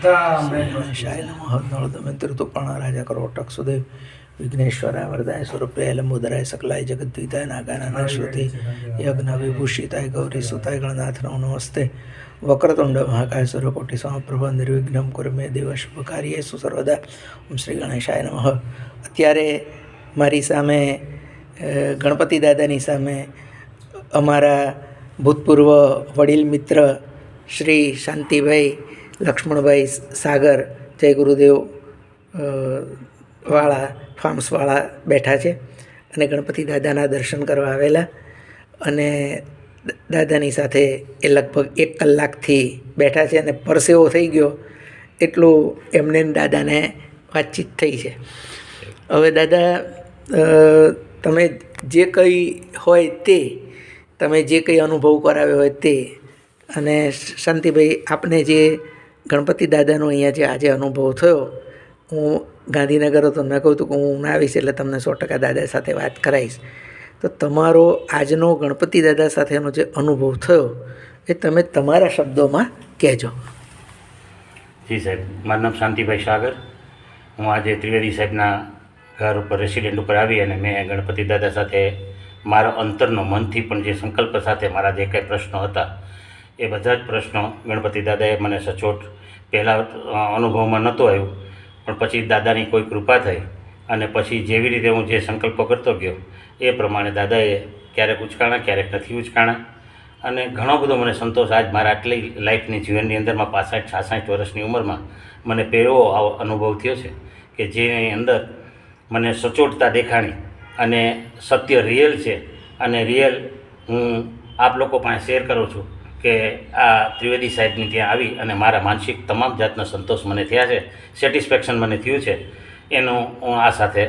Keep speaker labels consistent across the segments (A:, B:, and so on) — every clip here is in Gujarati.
A: શાય નમઃ નળદમેન્દ્ર તુપર્ણ રાજા કરોટક સુદેવ વિઘ્નેશ્વરાય વરદાય સ્વરૂપે લંબોદરાય સકલાય જગદ્વિતાય નાગાના શ્રુતિ યજ્ઞ વિભૂષિતાય ગૌરી સુતાય ગણનાથ નમો નમસ્તે. વક્રતુંડ મહાકાય સૂર્યકોટિ સમપ્રભ નિર્વિઘ્નમ કુરુ મે દેવ શુભ કાર્યેષુ સર્વદા. ઓમ શ્રી ગણેશાય નમઃ. અત્યારે મારી સામે ગણપતિ દાદાની સામે અમારા ભૂતપૂર્વ વડીલ મિત્ર શ્રી શાંતિભાઈ લક્ષ્મણભાઈ સાગર, જય ગુરુદેવ વાળા ફાર્મ્સવાળા બેઠા છે અને ગણપતિ દાદાના દર્શન કરવા આવેલા અને દાદાની સાથે એ લગભગ એક કલાકથી બેઠા છે અને પરસેવો થઈ ગયો એટલું એમને દાદાને વાતચીત થઈ છે. હવે દાદા તમે જે કંઈ હોય તે, તમે જે કંઈ અનુભવ કરાવ્યો હોય તે અને શાંતિભાઈ, આપને જે ગણપતિ દાદાનો અહીંયા જે આજે અનુભવ થયો, હું ગાંધીનગર હતો મેં કહું હતું કે હું ના આવીશ એટલે તમને સો ટકા દાદા સાથે વાત કરાવીશ. તો તમારો આજનો ગણપતિ દાદા સાથેનો જે અનુભવ થયો, એ તમે તમારા શબ્દોમાં કહેજો.
B: જી સાહેબ, મારું નામ શાંતિભાઈ સાગર. હું આજે ત્રિવેદી સાહેબના ઘર ઉપર રેસિડેન્ટ ઉપર આવી અને મેં ગણપતિ દાદા સાથે મારા અંતરનો મનથી પણ જે સંકલ્પ સાથે મારા જે કંઈ પ્રશ્નો હતા એ બધા જ પ્રશ્નો ગણપતિ દાદાએ મને સચોટ પહેલાં અનુભવમાં નહોતો આવ્યું. પણ પછી દાદાની કોઈ કૃપા થઈ અને પછી જેવી રીતે હું જે સંકલ્પો કરતો ગયો, એ પ્રમાણે દાદાએ ક્યારેક ઉચકાણા, ક્યારેક નથી ઉચકાણા. અને ઘણો બધો મને સંતોષ આજ મારા આટલી લાઈફની જીવનની અંદરમાં પાસઠ, છાસઠ વર્ષની ઉંમરમાં મને પહેલો આવો અનુભવ થયો છે કે જેની અંદર મને સચોટતા દેખાણી અને સત્ય રિયલ છે. અને રિયલ હું આપ લોકો પાસે શેર કરું છું. કે આ ત્રિવેદી સાહેબની ત્યાં આવી અને મારા માનસિક તમામ જાતના સંતોષ મને થયા છે, સેટિસ્ફેક્શન મને થયું છે, એનું હું આ સાથે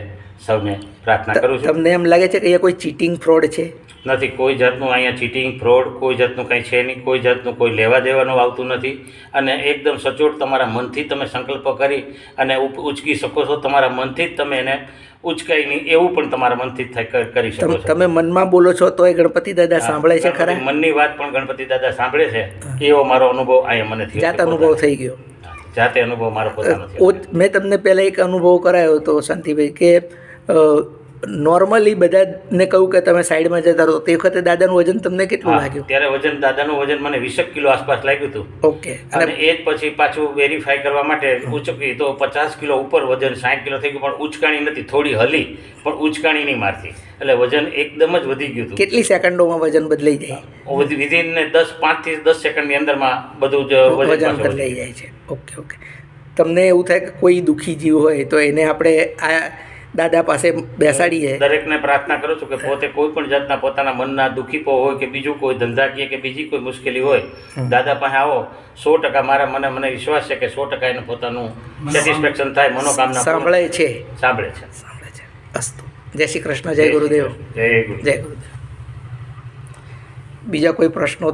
B: સૌને પ્રાર્થના કરું છું.
A: તમને એમ લાગે છે કે અહીંયા કોઈ ચીટિંગ ફ્રોડ છે?
B: નથી કોઈ જાતનું અહીંયા ચીટિંગ ફ્રોડ કોઈ જાતનું કંઈ છે નહીં કોઈ જાતનું કોઈ લેવા દેવાનું આવતું નથી. અને એકદમ સચોટ તમારા મનથી તમે સંકલ્પ કરી અને ઉચકી શકો છો. તમારા મનથી જ તમે એને ઉચકાઈ નહીં એવું પણ તમારા મનથી જ કરી શકો છો.
A: તમે મનમાં બોલો છો તો એ ગણપતિ દાદા સાંભળે છે ખરા?
B: મનની વાત પણ ગણપતિ દાદા સાંભળે છે. એવો મારો અનુભવ અહીંયા મને થયો
A: જાત અનુભવ થઈ ગયો.
B: જાતે અનુભવ મારો પોતાનો
A: મેં તમને પહેલાં એક અનુભવ કરાયો હતો શાંતિભાઈ કે નોર્મલી બધાને કહ્યું કે તમે સાઈડમાં જતા રહો તે વખતે દાદાનું વજન તમને કેટલું લાગ્યું?
B: ત્યારે વજન દાદાનું વજન મને વીસેક કિલો આસપાસ લાગ્યું હતું.
A: ઓકે
B: અને એ જ પછી પાછું વેરીફાઈ કરવા માટે ઉચકી તો પચાસ કિલો ઉપર વજન સાઠ કિલો થઈ ગયું પણ ઉચકાણી નથી થોડી હલી પણ ઉચકાણી નહીં મારતી. એટલે વજન એકદમ જ વધી ગયું હતું.
A: કેટલી સેકન્ડોમાં વજન બદલાઈ જાય?
B: વિધિન દસ પાંચથી દસ સેકન્ડની અંદરમાં બધું જ વજન
A: બદલાઈ જાય છે. Okay okay. તમને એવું થાય કે કોઈ દુઃખી જીવ હોય તો એને આપણે આ દાદા પાસે બેસાડીએ.
B: દરેકને પ્રાર્થના કરું છું કે પોતે કોઈ પણ જાતના પોતાના મનના દુઃખીપો હોય કે બીજું કોઈ ધંધાકીય કે બીજી કોઈ મુશ્કેલી હોય દાદા પાસે આવો. સો ટકા મારા મને મને વિશ્વાસ છે કે સો ટકા એને પોતાનું સેટિસ્ફેક્શન થાય મનોકામના
A: સાંભળે છે.
B: સાંભળે છે.
A: સાંભળે છે. અસ્તુ. જય શ્રી કૃષ્ણ જય ગુરુદેવ.
B: જય ગુરુ
A: જય ગુરુદેવ. બીજા કોઈ પ્રશ્નો